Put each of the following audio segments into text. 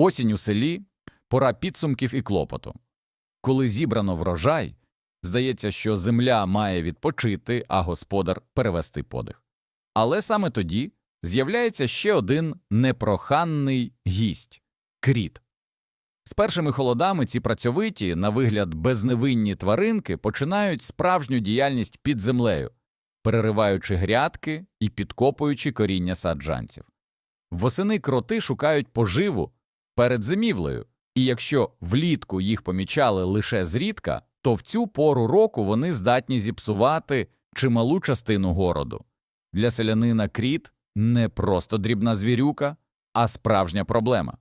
Осінь у селі пора підсумків і клопоту. Коли зібрано врожай, здається, що земля має відпочити, а господар перевести подих. Але саме тоді з'являється ще один непроханний гість кріт. З першими холодами ці працьовиті, на вигляд безневинні тваринки починають справжню діяльність під землею, перериваючи грядки і підкопуючи коріння саджанців. Восени кроти шукають поживу перед зимівлею, і якщо влітку їх помічали лише зрідка, то в цю пору року вони здатні зіпсувати чималу частину городу. Для селянина кріт не просто дрібна звірюка, а справжня проблема.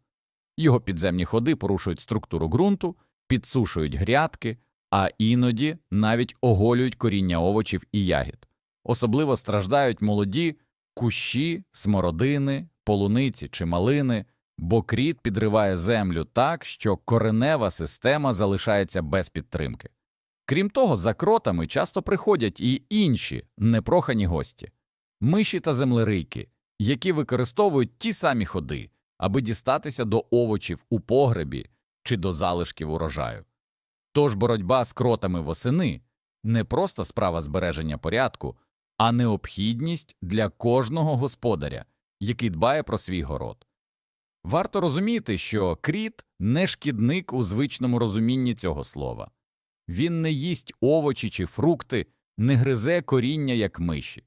Його підземні ходи порушують структуру ґрунту, підсушують грядки, а іноді навіть оголюють коріння овочів і ягід. Особливо страждають молоді кущі, смородини, полуниці чи малини, бо кріт підриває землю так, що коренева система залишається без підтримки. Крім того, за кротами часто приходять і інші непрохані гості миші та землерийки, які використовують ті самі ходи, аби дістатися до овочів у погребі чи до залишків урожаю. Тож боротьба з кротами восени не просто справа збереження порядку, а необхідність для кожного господаря, який дбає про свій город. Варто розуміти, що кріт не шкідник у звичному розумінні цього слова. Він не їсть овочі чи фрукти, не гризе коріння, як миші.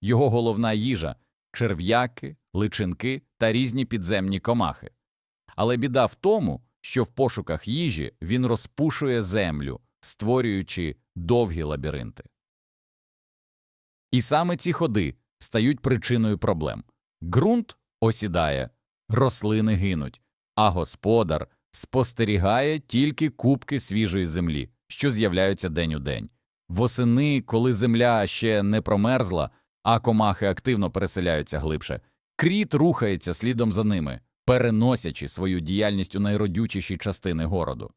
Його головна їжа черв'яки, личинки та різні підземні комахи. Але біда в тому, що в пошуках їжі він розпушує землю, створюючи довгі лабіринти. І саме ці ходи стають причиною проблем. Ґрунт осідає, рослини гинуть, а господар спостерігає тільки кубки свіжої землі, що з'являються день у день. Восени, коли земля ще не промерзла, а комахи активно переселяються глибше, кріт рухається слідом за ними, переносячи свою діяльність у найродючіші частини городу.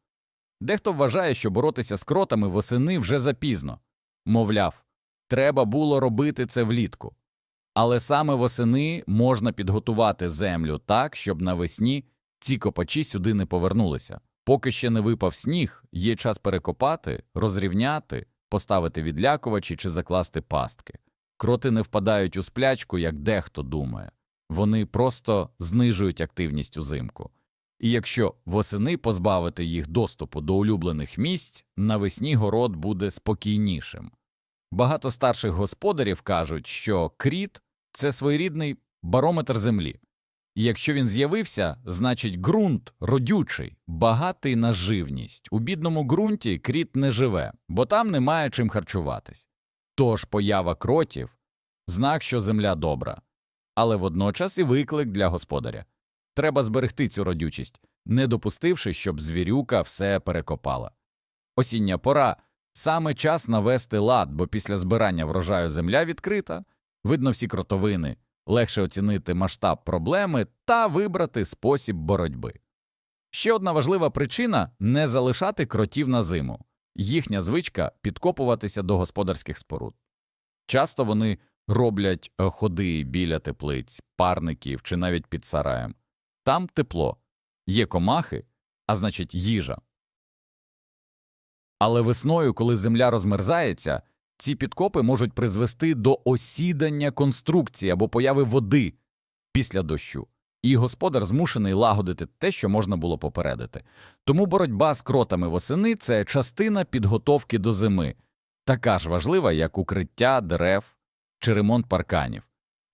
Дехто вважає, що боротися з кротами восени вже запізно мовляв, треба було робити це влітку. Але саме восени можна підготувати землю так, щоб навесні ці копачі сюди не повернулися. Поки ще не випав сніг, є час перекопати, розрівняти, поставити відлякувачі чи закласти пастки. Кроти не впадають у сплячку, як дехто думає, вони просто знижують активність узимку. І якщо восени позбавити їх доступу до улюблених місць, навесні город буде спокійнішим. Багато старших господарів кажуть, що кріт це своєрідний барометр землі. І якщо він з'явився, значить ґрунт родючий, багатий на живність. У бідному ґрунті кріт не живе, бо там немає чим харчуватись. Тож поява кротів знак, що земля добра, але водночас і виклик для господаря. Треба зберегти цю родючість, не допустивши, щоб звірюка все перекопала. Осіння пора саме час навести лад, бо після збирання врожаю земля відкрита, видно всі кротовини, легше оцінити масштаб проблеми та вибрати спосіб боротьби. Ще одна важлива причина не залишати кротів на зиму їхня звичка підкопуватися до господарських споруд. Часто вони роблять е, ходи біля теплиць, парників чи навіть під сараєм. Там тепло, є комахи, а значить їжа. Але весною, коли земля розмерзається, ці підкопи можуть призвести до осідання конструкції або появи води після дощу, і господар змушений лагодити те, що можна було попередити. Тому боротьба з кротами восени це частина підготовки до зими, така ж важлива, як укриття дерев чи ремонт парканів.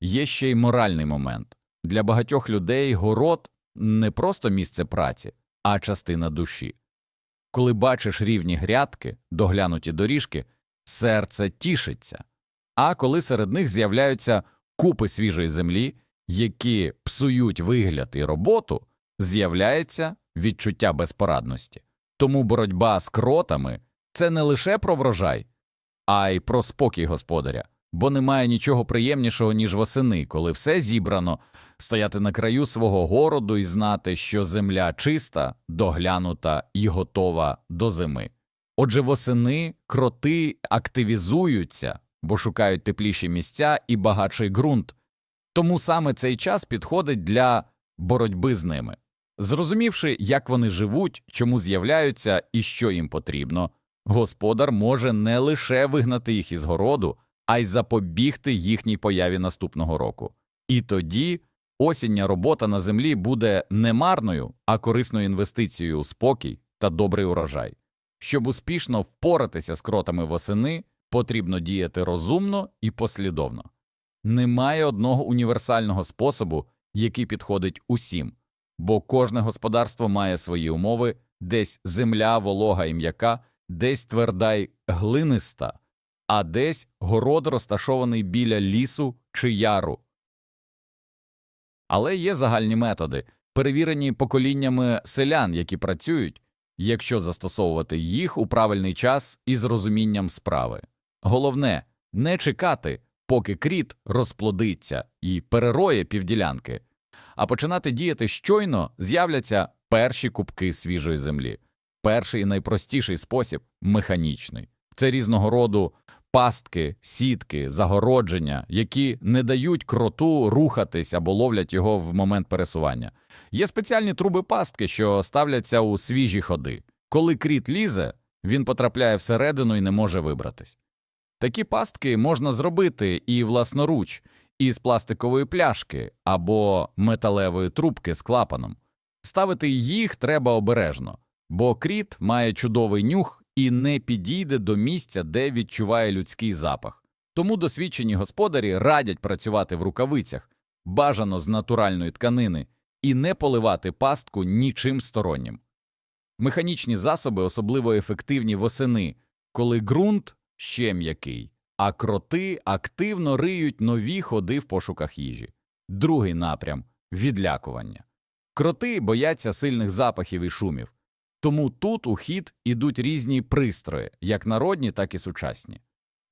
Є ще й моральний момент для багатьох людей город не просто місце праці, а частина душі. Коли бачиш рівні грядки, доглянуті доріжки, серце тішиться, а коли серед них з'являються купи свіжої землі, які псують вигляд і роботу, з'являється відчуття безпорадності. Тому боротьба з кротами це не лише про врожай, а й про спокій господаря, бо немає нічого приємнішого, ніж восени, коли все зібрано, стояти на краю свого городу і знати, що земля чиста, доглянута і готова до зими. Отже, восени кроти активізуються, бо шукають тепліші місця і багатший ґрунт, тому саме цей час підходить для боротьби з ними. Зрозумівши, як вони живуть, чому з'являються і що їм потрібно, господар може не лише вигнати їх із городу, а й запобігти їхній появі наступного року. І тоді осіння робота на землі буде не марною, а корисною інвестицією у спокій та добрий урожай. Щоб успішно впоратися з кротами восени, потрібно діяти розумно і послідовно. Немає одного універсального способу, який підходить усім, бо кожне господарство має свої умови, десь земля волога і м'яка, десь тверда й глиниста, а десь город розташований біля лісу чи яру. Але є загальні методи, перевірені поколіннями селян, які працюють, якщо застосовувати їх у правильний час і з розумінням справи. Головне не чекати, поки кріт розплодиться і перероє півділянки, а починати діяти щойно з'являться перші кубки свіжої землі. Перший і найпростіший спосіб механічний. Це різного роду пастки, сітки, загородження, які не дають кроту рухатись або ловлять його в момент пересування. Є спеціальні труби пастки, що ставляться у свіжі ходи. Коли кріт лізе, він потрапляє всередину і не може вибратись. Такі пастки можна зробити і власноруч, із пластикової пляшки або металевої трубки з клапаном. Ставити їх треба обережно, бо кріт має чудовий нюх і не підійде до місця, де відчуває людський запах. Тому досвідчені господарі радять працювати в рукавицях, бажано з натуральної тканини, і не поливати пастку нічим стороннім. Механічні засоби особливо ефективні восени, коли ґрунт ще м'який, а кроти активно риють нові ходи в пошуках їжі. Другий напрям відлякування. Кроти бояться сильних запахів і шумів, тому тут у хід ідуть різні пристрої, як народні, так і сучасні.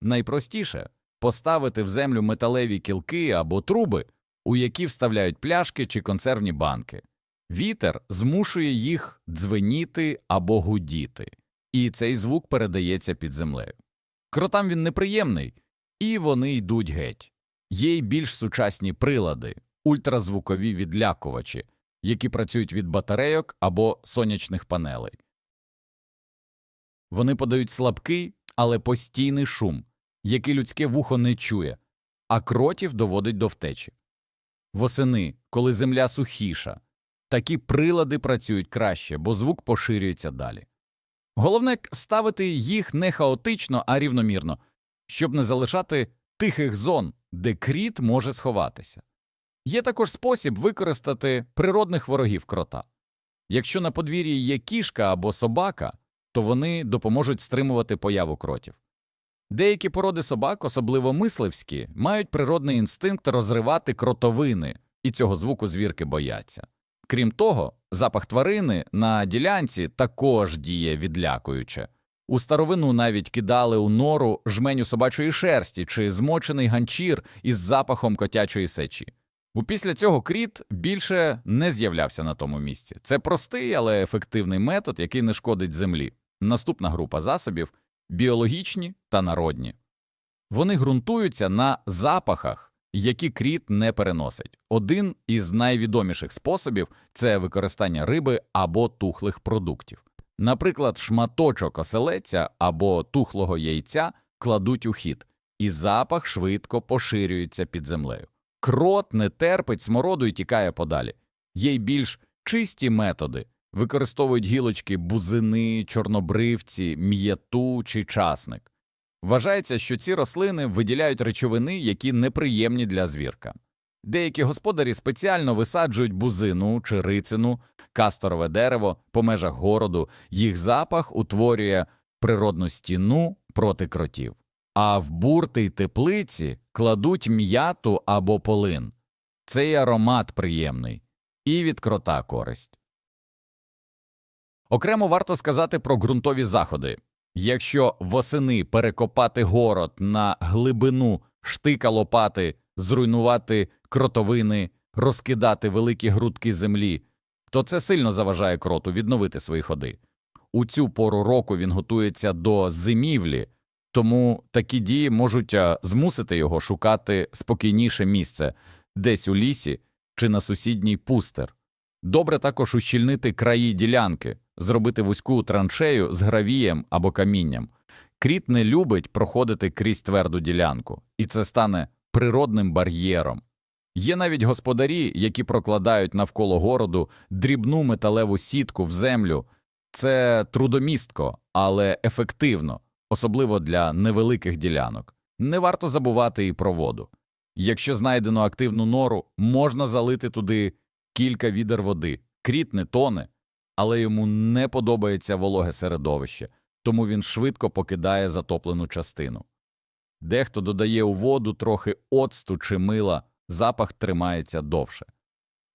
Найпростіше поставити в землю металеві кілки або труби, у які вставляють пляшки чи консервні банки. Вітер змушує їх дзвеніти або гудіти, і цей звук передається під землею. Кротам він неприємний, і вони йдуть геть. Є й більш сучасні прилади, ультразвукові відлякувачі, які працюють від батарейок або сонячних панелей. Вони подають слабкий, але постійний шум, який людське вухо не чує, а кротів доводить до втечі. Восени, коли земля сухіша, такі прилади працюють краще, бо звук поширюється далі. Головне ставити їх не хаотично, а рівномірно, щоб не залишати тихих зон, де кріт може сховатися. Є також спосіб використати природних ворогів крота. Якщо на подвір'ї є кішка або собака, то вони допоможуть стримувати появу кротів. Деякі породи собак, особливо мисливські, мають природний інстинкт розривати кротовини, і цього звуку звірки бояться. Крім того, запах тварини на ділянці також діє відлякуюче. У старовину навіть кидали у нору жменю собачої шерсті чи змочений ганчір із запахом котячої сечі. У після цього кріт більше не з'являвся на тому місці. Це простий, але ефективний метод, який не шкодить землі. Наступна група засобів біологічні та народні. Вони ґрунтуються на запахах, які кріт не переносить. Один із найвідоміших способів це використання риби або тухлих продуктів. Наприклад, шматочок оселеця або тухлого яйця кладуть у хід, і запах швидко поширюється під землею. Крот не терпить смороду і тікає подалі. Є й більш чисті методи використовують гілочки бузини, чорнобривці, м'яту чи часник. Вважається, що ці рослини виділяють речовини, які неприємні для звірка. Деякі господарі спеціально висаджують бузину чи рицину, касторове дерево по межах городу, їх запах утворює природну стіну проти кротів, а в бурти й теплиці кладуть м'яту або полин. Цей аромат приємний і від крота користь. Окремо варто сказати про ґрунтові заходи. Якщо восени перекопати город на глибину штика лопати, зруйнувати кротовини, розкидати великі грудки землі, то це сильно заважає кроту відновити свої ходи. У цю пору року він готується до зимівлі, тому такі дії можуть змусити його шукати спокійніше місце десь у лісі чи на сусідній пустир. Добре також ущільнити краї ділянки, зробити вузьку траншею з гравієм або камінням. Кріт не любить проходити крізь тверду ділянку, і це стане природним бар'єром. Є навіть господарі, які прокладають навколо городу дрібну металеву сітку в землю. Це трудомістко, але ефективно, особливо для невеликих ділянок. Не варто забувати і про воду. Якщо знайдено активну нору, можна залити туди кілька відер води. Кріт не тоне, але йому не подобається вологе середовище, тому він швидко покидає затоплену частину. Дехто додає у воду трохи оцту чи мила, запах тримається довше.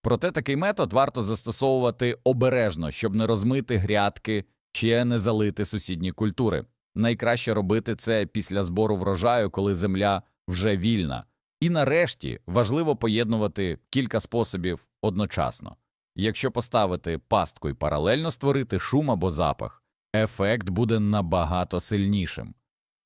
Проте такий метод варто застосовувати обережно, щоб не розмити грядки чи не залити сусідні культури. Найкраще робити це після збору врожаю, коли земля вже вільна. І нарешті важливо поєднувати кілька способів одночасно. Якщо поставити пастку і паралельно створити шум або запах, ефект буде набагато сильнішим.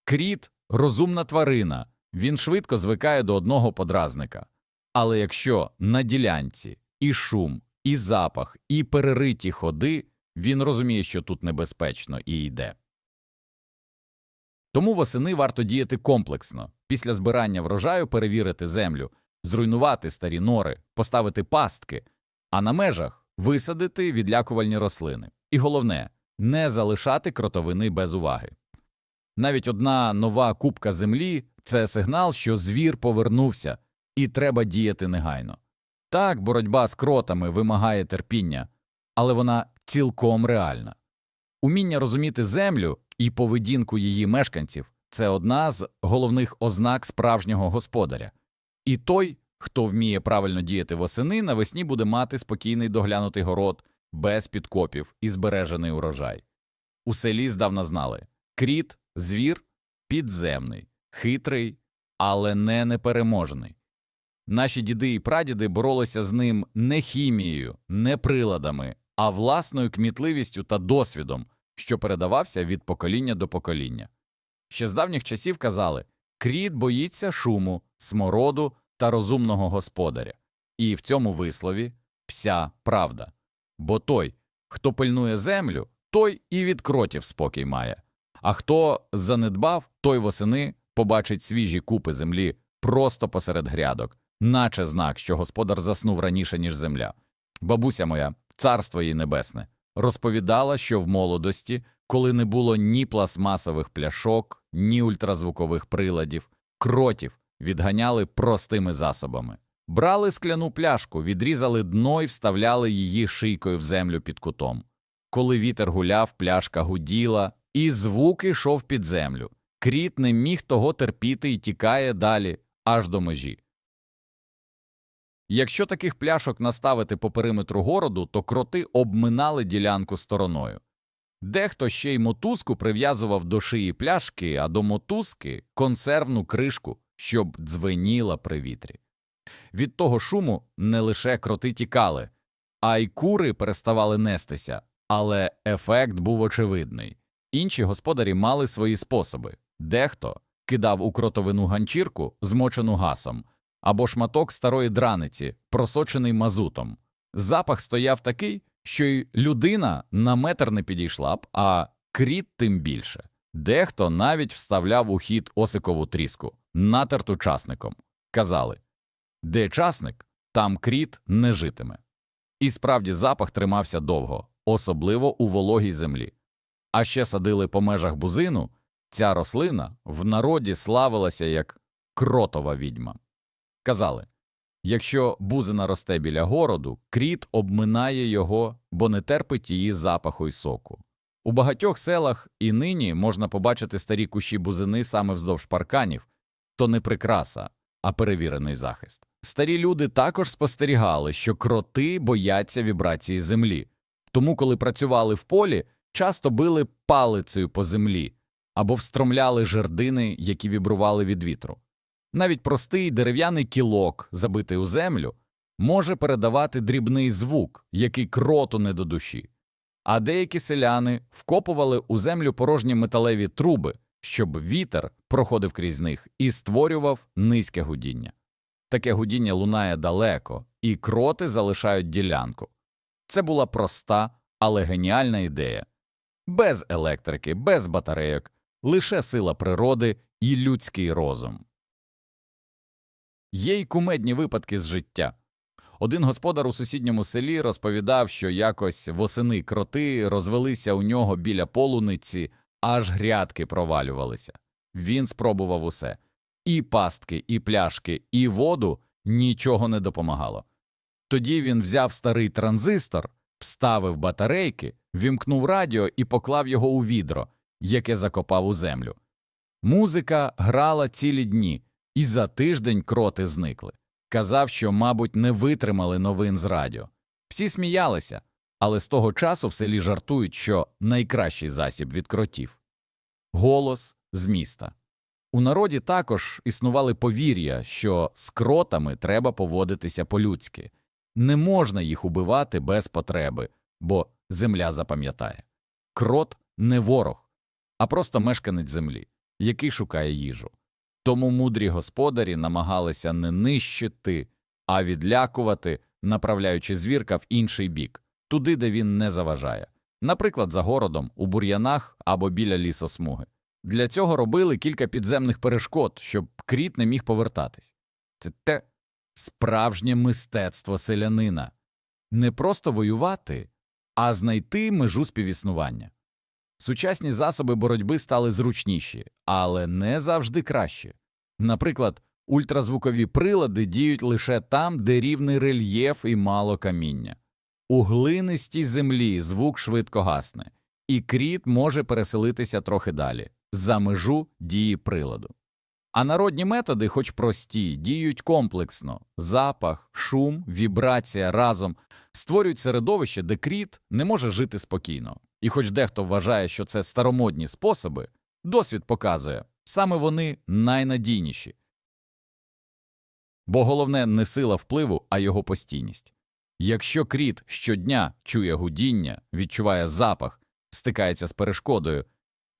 Кріт розумна тварина, він швидко звикає до одного подразника. Але якщо на ділянці і шум, і запах, і перериті ходи, він розуміє, що тут небезпечно і йде. Тому восени варто діяти комплексно. Після збирання врожаю перевірити землю, зруйнувати старі нори, поставити пастки, а на межах висадити відлякувальні рослини. І головне не залишати кротовини без уваги. Навіть одна нова кубка землі це сигнал, що звір повернувся, і треба діяти негайно. Так, боротьба з кротами вимагає терпіння, але вона цілком реальна. Уміння розуміти землю і поведінку її мешканців це одна з головних ознак справжнього господаря. І той, хто вміє правильно діяти восени, навесні буде мати спокійний доглянутий город без підкопів і збережений урожай. У селі здавна знали кріт, звір підземний, хитрий, але не непереможний. Наші діди і прадіди боролися з ним не хімією, не приладами, а власною кмітливістю та досвідом, що передавався від покоління до покоління. Ще з давніх часів казали кріт боїться шуму, смороду та розумного господаря, і в цьому вислові вся правда. Бо той, хто пильнує землю, той і від кротів спокій має, а хто занедбав, той восени побачить свіжі купи землі просто посеред грядок, наче знак, що господар заснув раніше, ніж земля. Бабуся моя, царство їй небесне, розповідала, що в молодості, коли не було ні пластмасових пляшок, ні ультразвукових приладів, кротів відганяли простими засобами. Брали скляну пляшку, відрізали дно і вставляли її шийкою в землю під кутом. Коли вітер гуляв, пляшка гуділа, і звук ішов під землю. Кріт не міг того терпіти і тікає далі, аж до межі. Якщо таких пляшок наставити по периметру городу, то кроти обминали ділянку стороною. Дехто ще й мотузку прив'язував до шиї пляшки, а до мотузки консервну кришку, щоб дзвеніла при вітрі. Від того шуму не лише кроти тікали, а й кури переставали нестися, але ефект був очевидний. Інші господарі мали свої способи дехто кидав у кротовину ганчірку, змочену гасом, або шматок старої драниці, просочений мазутом. Запах стояв такий, що й людина на метр не підійшла б, а кріт тим більше. Дехто навіть вставляв у хід осикову тріску, натерту часником. Казали де часник, там кріт не житиме. І справді запах тримався довго, особливо у вологій землі. А ще садили по межах бузину, ця рослина в народі славилася як кротова відьма. Казали якщо бузина росте біля городу, кріт обминає його, бо не терпить її запаху й соку. У багатьох селах і нині можна побачити старі кущі бузини саме вздовж парканів то не прикраса, а перевірений захист. Старі люди також спостерігали, що кроти бояться вібрації землі, тому, коли працювали в полі, часто били палицею по землі або встромляли жердини, які вібрували від вітру. Навіть простий дерев'яний кілок, забитий у землю, може передавати дрібний звук, який кроту не до душі. А деякі селяни вкопували у землю порожні металеві труби, щоб вітер проходив крізь них і створював низьке гудіння. Таке гудіння лунає далеко, і кроти залишають ділянку. Це була проста, але геніальна ідея. Без електрики, без батарейок, лише сила природи і людський розум. Є й кумедні випадки з життя. Один господар у сусідньому селі розповідав, що якось восени кроти розвелися у нього біля полуниці, аж грядки провалювалися. Він спробував усе і пастки, і пляшки, і воду нічого не допомагало. Тоді він взяв старий транзистор, вставив батарейки, вімкнув радіо і поклав його у відро, яке закопав у землю. Музика грала цілі дні, і за тиждень кроти зникли. Казав, що, мабуть, не витримали новин з радіо. Всі сміялися, але з того часу в селі жартують, що найкращий засіб від кротів голос з міста. У народі також існували повір'я, що з кротами треба поводитися по-людськи. Не можна їх убивати без потреби, бо земля запам'ятає. Крот не ворог, а просто мешканець землі, який шукає їжу. Тому мудрі господарі намагалися не нищити, а відлякувати, направляючи звірка в інший бік, туди, де він не заважає, наприклад, за городом, у бур'янах або біля лісосмуги. Для цього робили кілька підземних перешкод, щоб кріт не міг повертатись. Це те справжнє мистецтво селянина не просто воювати, а знайти межу співіснування. Сучасні засоби боротьби стали зручніші, але не завжди кращі. Наприклад, ультразвукові прилади діють лише там, де рівний рельєф і мало каміння. У глинистій землі звук швидко гасне, і кріт може переселитися трохи далі, за межу дії приладу. А народні методи, хоч прості, діють комплексно запах, шум, вібрація разом створюють середовище, де кріт не може жити спокійно. І хоч дехто вважає, що це старомодні способи, досвід показує саме вони найнадійніші. Бо головне не сила впливу, а його постійність. Якщо кріт щодня чує гудіння, відчуває запах, стикається з перешкодою,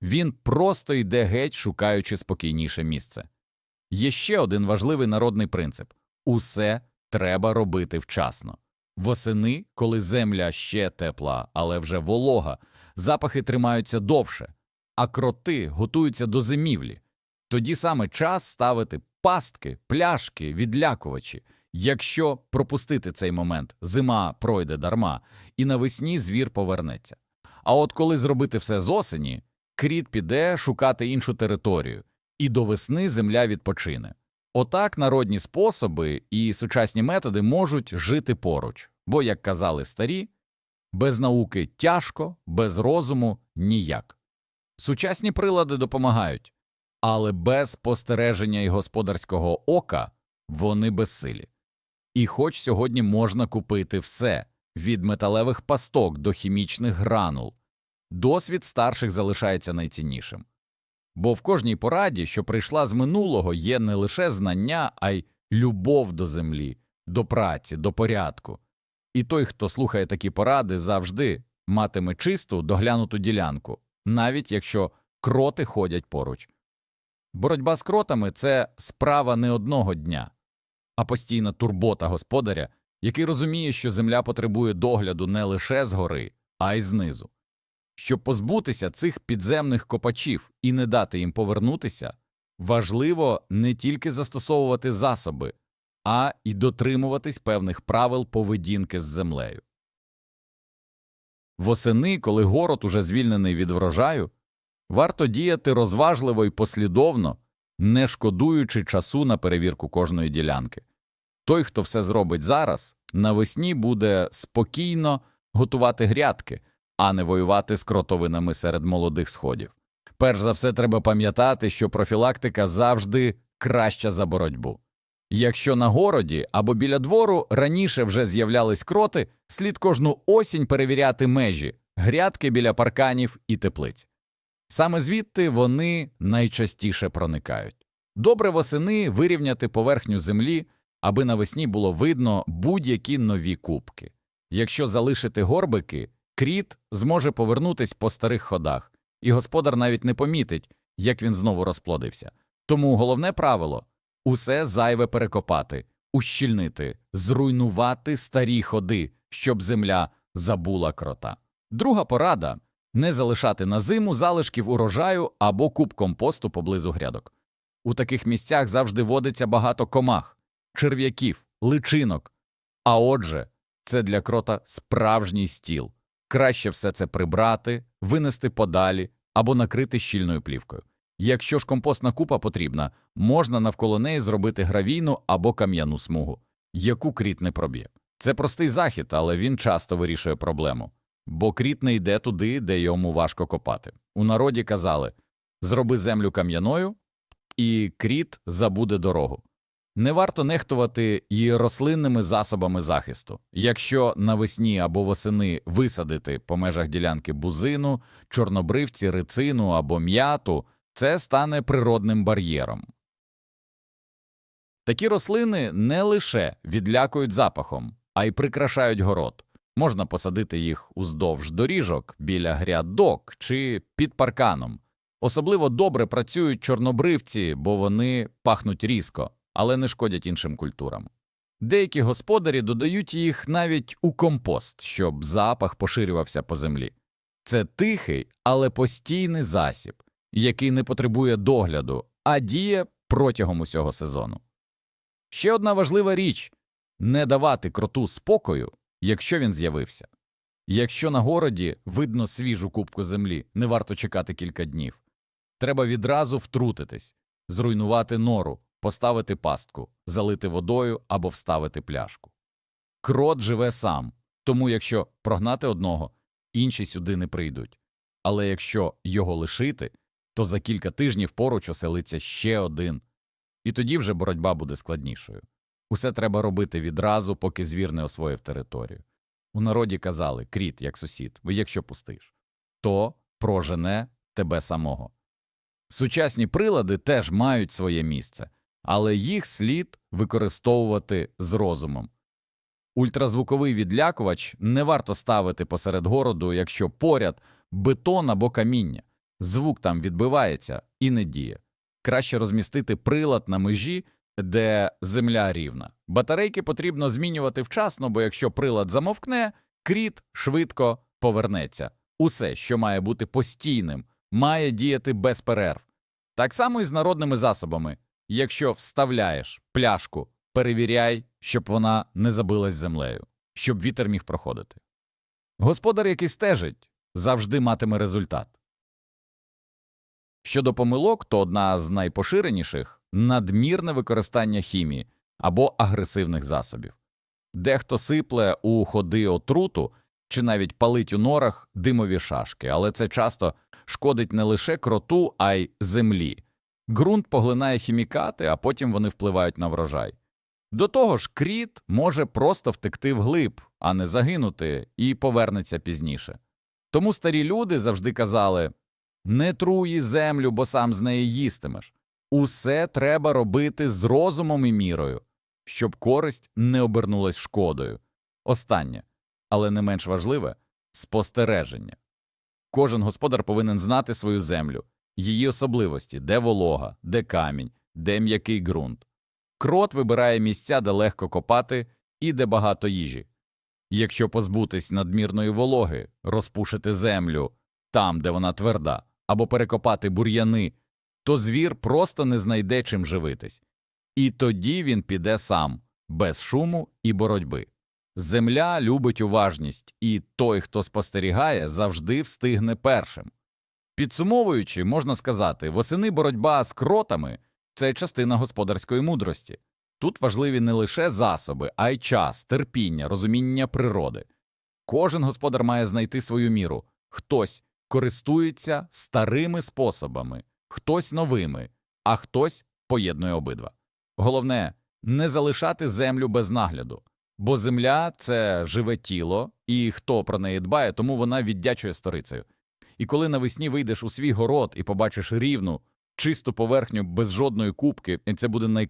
він просто йде геть, шукаючи спокійніше місце. Є ще один важливий народний принцип усе треба робити вчасно. Восени, коли земля ще тепла, але вже волога, запахи тримаються довше, а кроти готуються до зимівлі. Тоді саме час ставити пастки, пляшки, відлякувачі. Якщо пропустити цей момент, зима пройде дарма, і навесні звір повернеться. А от коли зробити все з осені, кріт піде шукати іншу територію, і до весни земля відпочине. Отак народні способи і сучасні методи можуть жити поруч, бо, як казали старі, без науки тяжко, без розуму ніяк. Сучасні прилади допомагають, але без спостереження і господарського ока вони безсилі. І хоч сьогодні можна купити все від металевих пасток до хімічних гранул, досвід старших залишається найціннішим. Бо в кожній пораді, що прийшла з минулого, є не лише знання, а й любов до землі, до праці, до порядку. І той, хто слухає такі поради, завжди матиме чисту, доглянуту ділянку, навіть якщо кроти ходять поруч. Боротьба з кротами це справа не одного дня, а постійна турбота господаря, який розуміє, що земля потребує догляду не лише згори, а й знизу. Щоб позбутися цих підземних копачів і не дати їм повернутися, важливо не тільки застосовувати засоби, а й дотримуватись певних правил поведінки з землею. Восени, коли город уже звільнений від врожаю, варто діяти розважливо і послідовно, не шкодуючи часу на перевірку кожної ділянки. Той, хто все зробить зараз, навесні буде спокійно готувати грядки, а не воювати з кротовинами серед молодих сходів. Перш за все, треба пам'ятати, що профілактика завжди краща за боротьбу. Якщо на городі або біля двору раніше вже з'являлись кроти, слід кожну осінь перевіряти межі, грядки біля парканів і теплиць. Саме звідти вони найчастіше проникають. Добре восени вирівняти поверхню землі, аби навесні було видно будь-які нові кубки. Якщо залишити горбики, кріт зможе повернутись по старих ходах, і господар навіть не помітить, як він знову розплодився. Тому головне правило усе зайве перекопати, ущільнити, зруйнувати старі ходи, щоб земля забула крота. Друга порада не залишати на зиму залишків урожаю або куб компосту поблизу грядок. У таких місцях завжди водиться багато комах, черв'яків, личинок. А отже, це для крота справжній стіл. Краще все це прибрати, винести подалі або накрити щільною плівкою. Якщо ж компостна купа потрібна, можна навколо неї зробити гравійну або кам'яну смугу, яку кріт не проб'є. Це простий захід, але він часто вирішує проблему, бо кріт не йде туди, де йому важко копати. У народі казали зроби землю кам'яною, і кріт забуде дорогу. Не варто нехтувати і рослинними засобами захисту. Якщо навесні або восени висадити по межах ділянки бузину, чорнобривці, рицину або м'яту, це стане природним бар'єром. Такі рослини не лише відлякують запахом, а й прикрашають город. Можна посадити їх уздовж доріжок, біля грядок чи під парканом. Особливо добре працюють чорнобривці, бо вони пахнуть різко, але не шкодять іншим культурам. Деякі господарі додають їх навіть у компост, щоб запах поширювався по землі. Це тихий, але постійний засіб, який не потребує догляду, а діє протягом усього сезону. Ще одна важлива річ не давати кроту спокою, якщо він з'явився. Якщо на городі видно свіжу кубку землі, не варто чекати кілька днів. Треба відразу втрутитись, зруйнувати нору, поставити пастку, залити водою або вставити пляшку. Крот живе сам, тому якщо прогнати одного, інші сюди не прийдуть. Але якщо його лишити, то за кілька тижнів поруч оселиться ще один, і тоді вже боротьба буде складнішою. Усе треба робити відразу, поки звір не освоїв територію. У народі казали кріт, як сусід, бо якщо пустиш, то прожене тебе самого. Сучасні прилади теж мають своє місце, але їх слід використовувати з розумом. Ультразвуковий відлякувач не варто ставити посеред городу, якщо поряд бетон або каміння, звук там відбивається і не діє. Краще розмістити прилад на межі, де земля рівна. Батарейки потрібно змінювати вчасно, бо якщо прилад замовкне, кріт швидко повернеться. Усе, що має бути постійним, має діяти без перерв. Так само і з народними засобами. Якщо вставляєш пляшку, перевіряй, щоб вона не забилась землею, щоб вітер міг проходити. Господар, який стежить, завжди матиме результат. Щодо помилок, то одна з найпоширеніших надмірне використання хімії або агресивних засобів. Дехто сипле у ходи отруту чи навіть палить у норах димові шашки, але це часто шкодить не лише кроту, а й землі. Ґрунт поглинає хімікати, а потім вони впливають на врожай. До того ж, кріт може просто втекти вглиб, а не загинути, і повернеться пізніше. Тому старі люди завжди казали не труї землю, бо сам з неї їстимеш. Усе треба робити з розумом і мірою, щоб користь не обернулась шкодою. Останнє, але не менш важливе спостереження. Кожен господар повинен знати свою землю, її особливості, де волога, де камінь, де м'який ґрунт. Крот вибирає місця, де легко копати і де багато їжі. Якщо позбутись надмірної вологи, розпушити землю там, де вона тверда, або перекопати бур'яни, то звір просто не знайде чим живитись. І тоді він піде сам, без шуму і боротьби. Земля любить уважність, і той, хто спостерігає, завжди встигне першим. Підсумовуючи, можна сказати, восени боротьба з кротами це частина господарської мудрості. Тут важливі не лише засоби, а й час, терпіння, розуміння природи. Кожен господар має знайти свою міру, хтось користується старими способами, хтось новими, а хтось поєднує обидва. Головне не залишати землю без нагляду, бо земля це живе тіло, і хто про неї дбає, тому вона віддячує сторицею. І коли навесні вийдеш у свій город і побачиш рівну, чисту поверхню без жодної кубки, це буде найкраще.